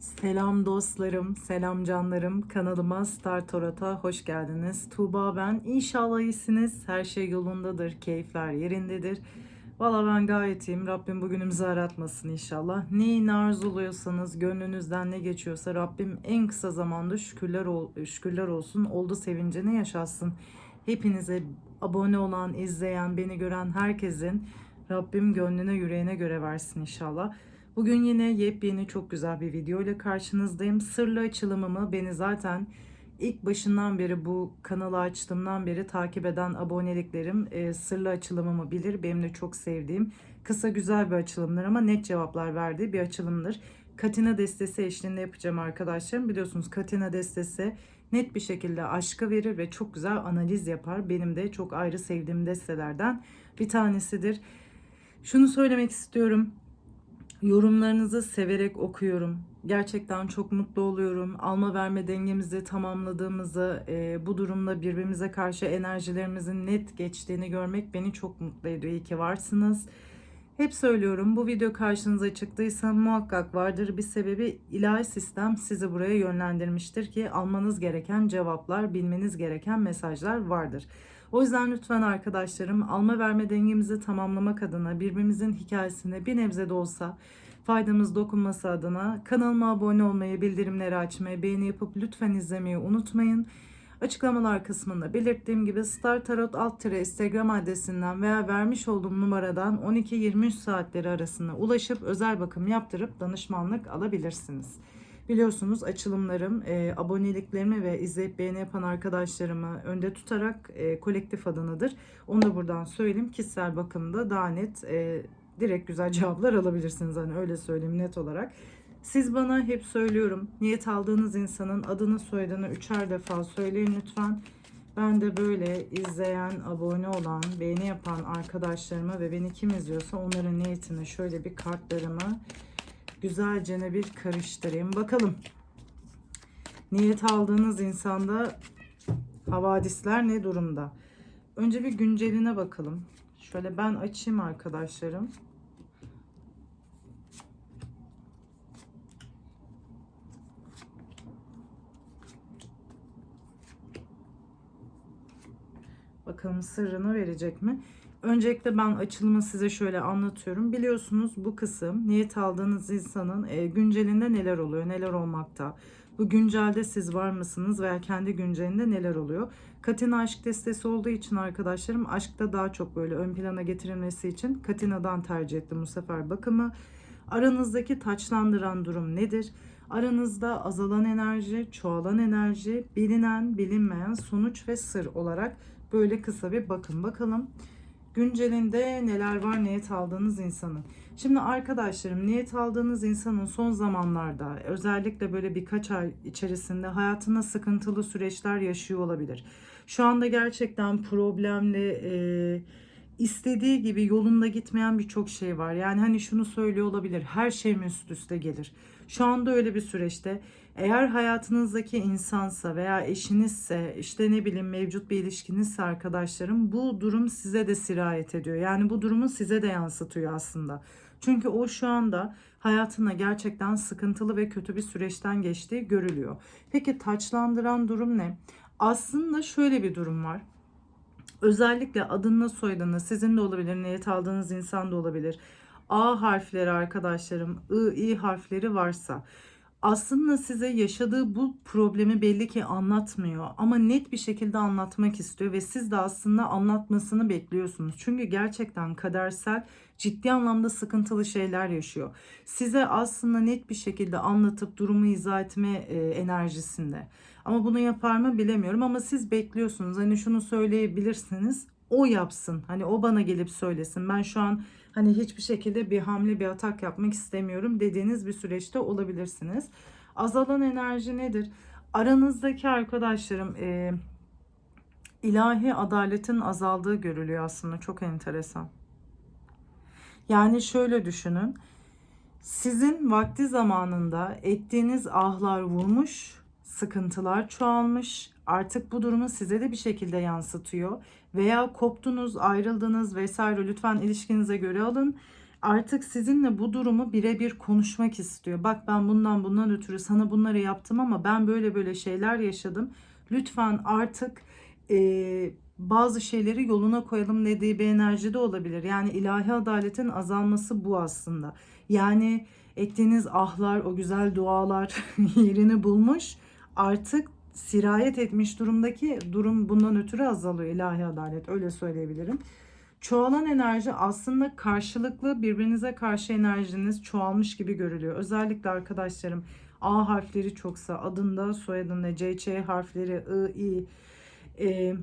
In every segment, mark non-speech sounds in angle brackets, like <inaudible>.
Selam dostlarım, selam canlarım. Kanalıma Star Tarot'a hoş geldiniz. Tuğba ben. İnşallah iyisiniz. Her şey yolundadır, keyifler yerindedir. Valla ben gayet iyiyim. Rabbim bugünümüzü aratmasın inşallah. Neyi arzuluyorsanız, gönlünüzden ne geçiyorsa Rabbim en kısa zamanda şükürler, ol, şükürler olsun. Oldu sevincini yaşatsın. Hepinize abone olan, izleyen, beni gören herkesin Rabbim gönlüne, yüreğine göre versin inşallah. Bugün yine yepyeni çok güzel bir video ile karşınızdayım. Sırlı açılımımı beni zaten ilk başından beri bu kanalı açtığımdan beri takip eden aboneliklerim e, sırlı açılımımı bilir. Benim de çok sevdiğim kısa güzel bir açılımdır ama net cevaplar verdiği bir açılımdır. Katina destesi eşliğinde yapacağım arkadaşlarım. Biliyorsunuz Katina destesi net bir şekilde aşkı verir ve çok güzel analiz yapar. Benim de çok ayrı sevdiğim destelerden bir tanesidir. Şunu söylemek istiyorum. Yorumlarınızı severek okuyorum. Gerçekten çok mutlu oluyorum. Alma verme dengemizi tamamladığımızı, e, bu durumda birbirimize karşı enerjilerimizin net geçtiğini görmek beni çok mutlu ediyor. İyi ki varsınız. Hep söylüyorum bu video karşınıza çıktıysa muhakkak vardır bir sebebi ilahi sistem sizi buraya yönlendirmiştir ki almanız gereken cevaplar, bilmeniz gereken mesajlar vardır. O yüzden lütfen arkadaşlarım alma verme dengemizi tamamlamak adına birbirimizin hikayesinde bir nebze de olsa faydamız dokunması adına kanalıma abone olmayı, bildirimleri açmayı, beğeni yapıp lütfen izlemeyi unutmayın. Açıklamalar kısmında belirttiğim gibi Star Tarot alt tire Instagram adresinden veya vermiş olduğum numaradan 12-23 saatleri arasında ulaşıp özel bakım yaptırıp danışmanlık alabilirsiniz. Biliyorsunuz açılımlarım, e, aboneliklerimi ve izleyip beğeni yapan arkadaşlarımı önde tutarak e, kolektif adınıdır. Onu da buradan söyleyeyim. Kişisel bakımda daha net, e, direkt güzel <laughs> cevaplar alabilirsiniz. Hani öyle söyleyeyim net olarak. Siz bana hep söylüyorum. Niyet aldığınız insanın adını soyadını üçer defa söyleyin lütfen. Ben de böyle izleyen, abone olan, beğeni yapan arkadaşlarıma ve beni kim izliyorsa onların niyetini şöyle bir kartlarımı güzelce bir karıştırayım. Bakalım. Niyet aldığınız insanda havadisler ne durumda? Önce bir günceline bakalım. Şöyle ben açayım arkadaşlarım. Bakalım sırrını verecek mi? Öncelikle ben açılımı size şöyle anlatıyorum. Biliyorsunuz bu kısım niyet aldığınız insanın e, güncelinde neler oluyor, neler olmakta. Bu güncelde siz var mısınız veya kendi güncelinde neler oluyor? Katina aşk destesi olduğu için arkadaşlarım aşkta daha çok böyle ön plana getirilmesi için Katina'dan tercih ettim bu sefer bakımı. Aranızdaki taçlandıran durum nedir? Aranızda azalan enerji, çoğalan enerji, bilinen, bilinmeyen sonuç ve sır olarak böyle kısa bir bakın bakalım. Güncelinde neler var niyet aldığınız insanın. Şimdi arkadaşlarım niyet aldığınız insanın son zamanlarda özellikle böyle birkaç ay içerisinde hayatında sıkıntılı süreçler yaşıyor olabilir. Şu anda gerçekten problemli e, istediği gibi yolunda gitmeyen birçok şey var. Yani hani şunu söylüyor olabilir her şey mi üst üste gelir? Şu anda öyle bir süreçte eğer hayatınızdaki insansa veya eşinizse işte ne bileyim mevcut bir ilişkinizse arkadaşlarım bu durum size de sirayet ediyor. Yani bu durumu size de yansıtıyor aslında. Çünkü o şu anda hayatına gerçekten sıkıntılı ve kötü bir süreçten geçtiği görülüyor. Peki taçlandıran durum ne? Aslında şöyle bir durum var. Özellikle adınla soyadınla sizin de olabilir, niyet aldığınız insan da olabilir. A harfleri arkadaşlarım, I, I harfleri varsa aslında size yaşadığı bu problemi belli ki anlatmıyor ama net bir şekilde anlatmak istiyor ve siz de aslında anlatmasını bekliyorsunuz. Çünkü gerçekten kadersel ciddi anlamda sıkıntılı şeyler yaşıyor. Size aslında net bir şekilde anlatıp durumu izah etme e, enerjisinde. Ama bunu yapar mı bilemiyorum ama siz bekliyorsunuz. Hani şunu söyleyebilirsiniz. O yapsın. Hani o bana gelip söylesin. Ben şu an hani hiçbir şekilde bir hamle bir atak yapmak istemiyorum dediğiniz bir süreçte olabilirsiniz. Azalan enerji nedir? Aranızdaki arkadaşlarım e, ilahi adaletin azaldığı görülüyor aslında çok enteresan. Yani şöyle düşünün. Sizin vakti zamanında ettiğiniz ahlar vurmuş, sıkıntılar çoğalmış. Artık bu durumu size de bir şekilde yansıtıyor. Veya koptunuz, ayrıldınız vesaire lütfen ilişkinize göre alın. Artık sizinle bu durumu birebir konuşmak istiyor. Bak ben bundan bundan ötürü sana bunları yaptım ama ben böyle böyle şeyler yaşadım. Lütfen artık e, bazı şeyleri yoluna koyalım dediği bir enerji de olabilir. Yani ilahi adaletin azalması bu aslında. Yani ettiğiniz ahlar, o güzel dualar <laughs> yerini bulmuş. Artık sirayet etmiş durumdaki durum bundan ötürü azalıyor ilahi adalet öyle söyleyebilirim. Çoğalan enerji aslında karşılıklı birbirinize karşı enerjiniz çoğalmış gibi görülüyor. Özellikle arkadaşlarım A harfleri çoksa adında soyadında C, Ç harfleri I, I, e,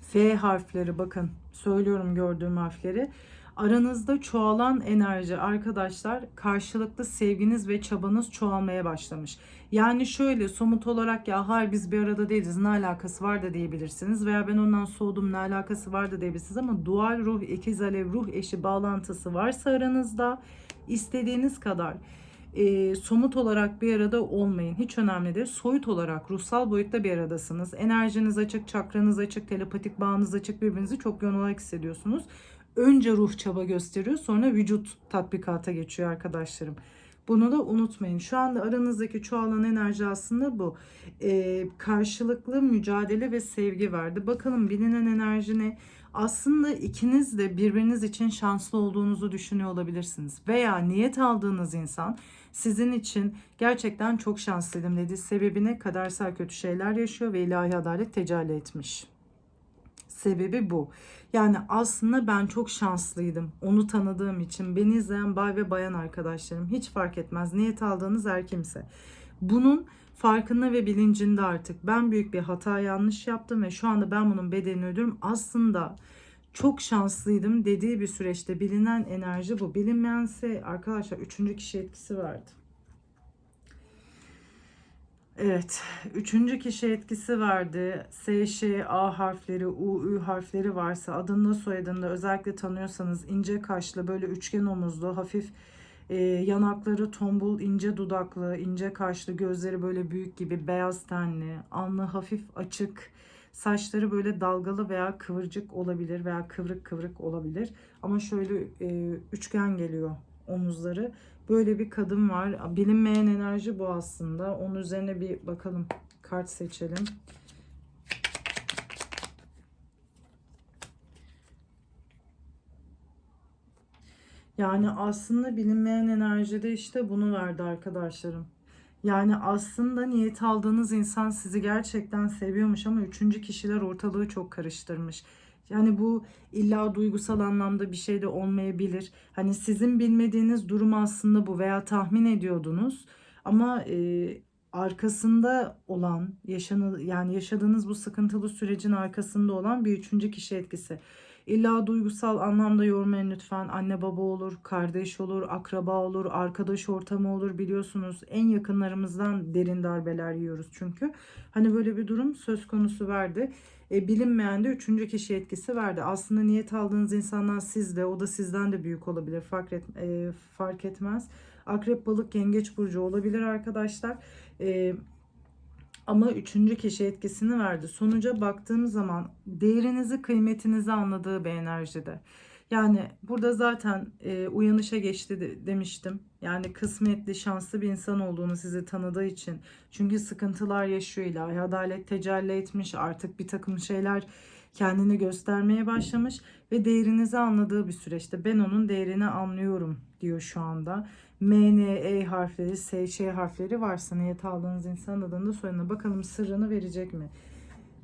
F harfleri bakın söylüyorum gördüğüm harfleri. Aranızda çoğalan enerji arkadaşlar karşılıklı sevginiz ve çabanız çoğalmaya başlamış. Yani şöyle somut olarak ya hayır biz bir arada değiliz ne alakası var da diyebilirsiniz. Veya ben ondan soğudum ne alakası var da diyebilirsiniz. Ama dual ruh, ikiz alev ruh eşi bağlantısı varsa aranızda istediğiniz kadar e, somut olarak bir arada olmayın. Hiç önemli değil. Soyut olarak ruhsal boyutta bir aradasınız. Enerjiniz açık, çakranız açık, telepatik bağınız açık. Birbirinizi çok yoğun olarak hissediyorsunuz. Önce ruh çaba gösteriyor sonra vücut tatbikata geçiyor arkadaşlarım. Bunu da unutmayın. Şu anda aranızdaki çoğalan enerji aslında bu. Ee, karşılıklı mücadele ve sevgi verdi. Bakalım bilinen enerji ne? Aslında ikiniz de birbiriniz için şanslı olduğunuzu düşünüyor olabilirsiniz. Veya niyet aldığınız insan sizin için gerçekten çok şanslıydım dedi. Sebebine kadersel kötü şeyler yaşıyor ve ilahi adalet tecelli etmiş. Sebebi bu. Yani aslında ben çok şanslıydım. Onu tanıdığım için. Beni izleyen bay ve bayan arkadaşlarım hiç fark etmez. Niyet aldığınız her kimse. Bunun farkında ve bilincinde artık ben büyük bir hata yanlış yaptım ve şu anda ben bunun bedelini ödüyorum. Aslında çok şanslıydım dediği bir süreçte bilinen enerji bu. Bilinmeyense arkadaşlar üçüncü kişi etkisi vardı. Evet, üçüncü kişi etkisi verdi. S, Ş, A harfleri, U, Ü harfleri varsa adında soyadında özellikle tanıyorsanız ince kaşlı, böyle üçgen omuzlu, hafif e, yanakları tombul, ince dudaklı, ince kaşlı, gözleri böyle büyük gibi, beyaz tenli, alnı hafif açık, saçları böyle dalgalı veya kıvırcık olabilir veya kıvrık kıvrık olabilir. Ama şöyle e, üçgen geliyor omuzları. Böyle bir kadın var. Bilinmeyen enerji bu aslında. Onun üzerine bir bakalım. Kart seçelim. Yani aslında bilinmeyen enerjide işte bunu verdi arkadaşlarım. Yani aslında niyet aldığınız insan sizi gerçekten seviyormuş ama üçüncü kişiler ortalığı çok karıştırmış. Yani bu illa duygusal anlamda bir şey de olmayabilir. Hani sizin bilmediğiniz durum aslında bu veya tahmin ediyordunuz ama e, arkasında olan yaşanı yani yaşadığınız bu sıkıntılı sürecin arkasında olan bir üçüncü kişi etkisi. İlla duygusal anlamda yormayın lütfen. Anne baba olur, kardeş olur, akraba olur, arkadaş ortamı olur biliyorsunuz. En yakınlarımızdan derin darbeler yiyoruz çünkü. Hani böyle bir durum söz konusu verdi. E, bilinmeyen de üçüncü kişi etkisi verdi. Aslında niyet aldığınız insanlar sizde, o da sizden de büyük olabilir. Fark, et, e, fark etmez. Akrep, balık, yengeç burcu olabilir arkadaşlar. E, ama üçüncü kişi etkisini verdi. Sonuca baktığım zaman değerinizi, kıymetinizi anladığı bir enerjide. Yani burada zaten e, uyanışa geçti de, demiştim. Yani kısmetli, şanslı bir insan olduğunu sizi tanıdığı için. Çünkü sıkıntılar yaşıyor ilahi adalet tecelli etmiş. Artık bir takım şeyler kendini göstermeye başlamış ve değerinizi anladığı bir süreçte. Ben onun değerini anlıyorum diyor şu anda. M, N, E harfleri, S, Ş harfleri varsa niyet aldığınız insan adını soyadına bakalım sırrını verecek mi?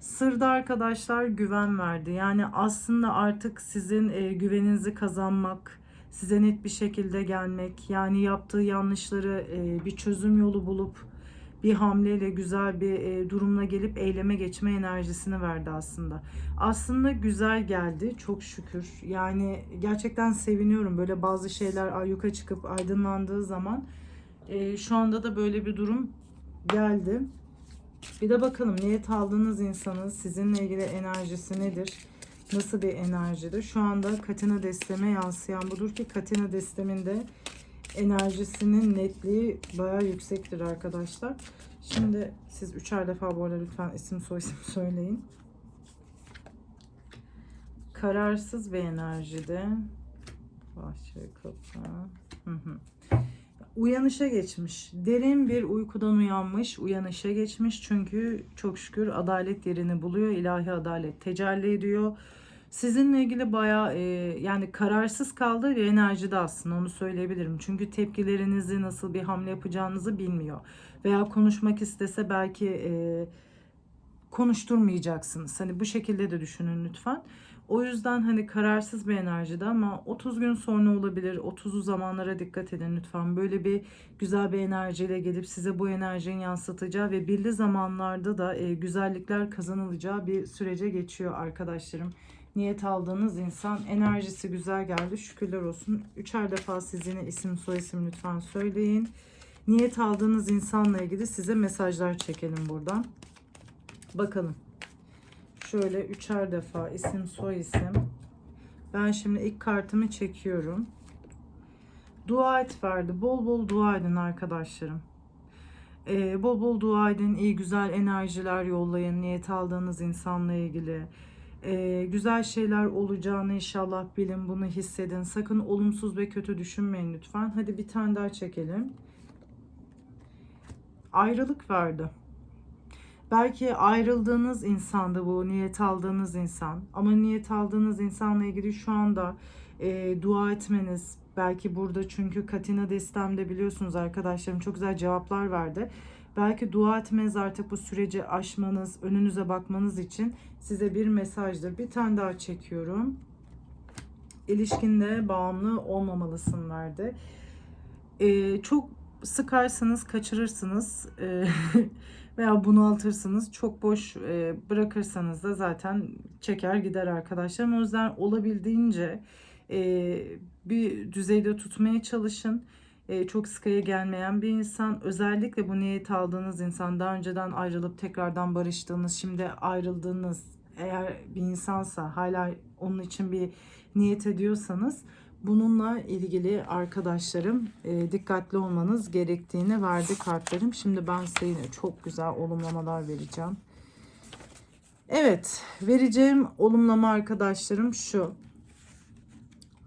Sırda arkadaşlar güven verdi. Yani aslında artık sizin e, güveninizi kazanmak, size net bir şekilde gelmek, yani yaptığı yanlışları e, bir çözüm yolu bulup bir hamleyle güzel bir e, durumla gelip eyleme geçme enerjisini verdi aslında. Aslında güzel geldi çok şükür. Yani gerçekten seviniyorum böyle bazı şeyler ayyuka çıkıp aydınlandığı zaman. E, şu anda da böyle bir durum geldi. Bir de bakalım niyet aldığınız insanın sizinle ilgili enerjisi nedir? Nasıl bir enerjidir? Şu anda Katina desteme yansıyan budur ki Katina desteminde enerjisinin netliği bayağı yüksektir arkadaşlar. Şimdi siz üçer defa bu arada lütfen isim soy isim <laughs> söyleyin. Kararsız bir enerjide. Kapı. Hı hı. Uyanışa geçmiş. Derin bir uykudan uyanmış, uyanışa geçmiş. Çünkü çok şükür adalet yerini buluyor. ilahi adalet tecelli ediyor. Sizinle ilgili bayağı e, yani kararsız kaldığı bir enerjide aslında onu söyleyebilirim. Çünkü tepkilerinizi nasıl bir hamle yapacağınızı bilmiyor. Veya konuşmak istese belki e, konuşturmayacaksınız. Hani bu şekilde de düşünün lütfen. O yüzden hani kararsız bir enerjide ama 30 gün sonra olabilir. 30'u zamanlara dikkat edin lütfen. Böyle bir güzel bir enerjiyle gelip size bu enerjinin yansıtacağı ve belli zamanlarda da e, güzellikler kazanılacağı bir sürece geçiyor arkadaşlarım. Niyet aldığınız insan enerjisi güzel geldi. Şükürler olsun. Üçer defa sizin isim soyisim lütfen söyleyin. Niyet aldığınız insanla ilgili size mesajlar çekelim buradan. Bakalım. Şöyle üçer defa isim soy isim. Ben şimdi ilk kartımı çekiyorum. Dua et verdi. Bol bol dua edin arkadaşlarım. Ee, bol bol dua edin. iyi güzel enerjiler yollayın. Niyet aldığınız insanla ilgili. Ee, güzel şeyler olacağını inşallah bilin. Bunu hissedin. Sakın olumsuz ve kötü düşünmeyin lütfen. Hadi bir tane daha çekelim. Ayrılık verdi. Belki ayrıldığınız insandı bu niyet aldığınız insan. Ama niyet aldığınız insanla ilgili şu anda e, dua etmeniz belki burada çünkü Katina destemde biliyorsunuz arkadaşlarım çok güzel cevaplar verdi. Belki dua etmeniz artık bu süreci aşmanız, önünüze bakmanız için size bir mesajdır. Bir tane daha çekiyorum. İlişkinde bağımlı olmamalısın verdi. Ee, çok sıkarsanız kaçırırsınız. Ee, <laughs> veya bunaltırsınız. Çok boş e, bırakırsanız da zaten çeker gider arkadaşlar. O yüzden olabildiğince e, bir düzeyde tutmaya çalışın. E, çok sıkıya gelmeyen bir insan. Özellikle bu niyet aldığınız insan daha önceden ayrılıp tekrardan barıştığınız, şimdi ayrıldığınız eğer bir insansa hala onun için bir niyet ediyorsanız bununla ilgili arkadaşlarım e, dikkatli olmanız gerektiğini verdi kartlarım. Şimdi ben size yine çok güzel olumlamalar vereceğim. Evet vereceğim olumlama arkadaşlarım şu.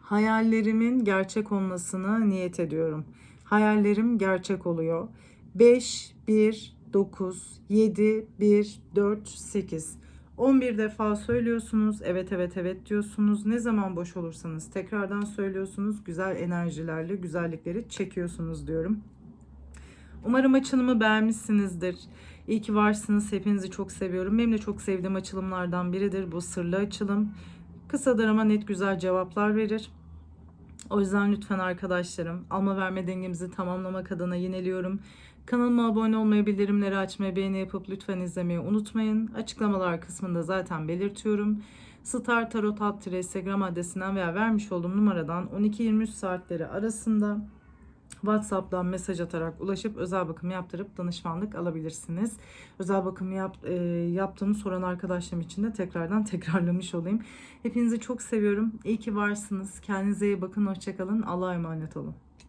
Hayallerimin gerçek olmasını niyet ediyorum. Hayallerim gerçek oluyor. 5, 1, 9, 7, 1, 4, 8. 11 defa söylüyorsunuz. Evet evet evet diyorsunuz. Ne zaman boş olursanız tekrardan söylüyorsunuz. Güzel enerjilerle güzellikleri çekiyorsunuz diyorum. Umarım açılımı beğenmişsinizdir. İyi ki varsınız. Hepinizi çok seviyorum. Benim de çok sevdiğim açılımlardan biridir bu sırlı açılım. Kısadır ama net güzel cevaplar verir. O yüzden lütfen arkadaşlarım alma verme dengemizi tamamlamak adına yineliyorum. Kanalıma abone olmayı, bildirimleri açmayı, beğeni yapıp lütfen izlemeyi unutmayın. Açıklamalar kısmında zaten belirtiyorum. Star Tarot alt Instagram adresinden veya vermiş olduğum numaradan 12-23 saatleri arasında WhatsApp'tan mesaj atarak ulaşıp özel bakım yaptırıp danışmanlık alabilirsiniz. Özel bakım yap, e, yaptığımı soran arkadaşlarım için de tekrardan <laughs> tekrarlamış olayım. Hepinizi çok seviyorum. İyi ki varsınız. Kendinize iyi bakın. Hoşçakalın. Allah'a emanet olun.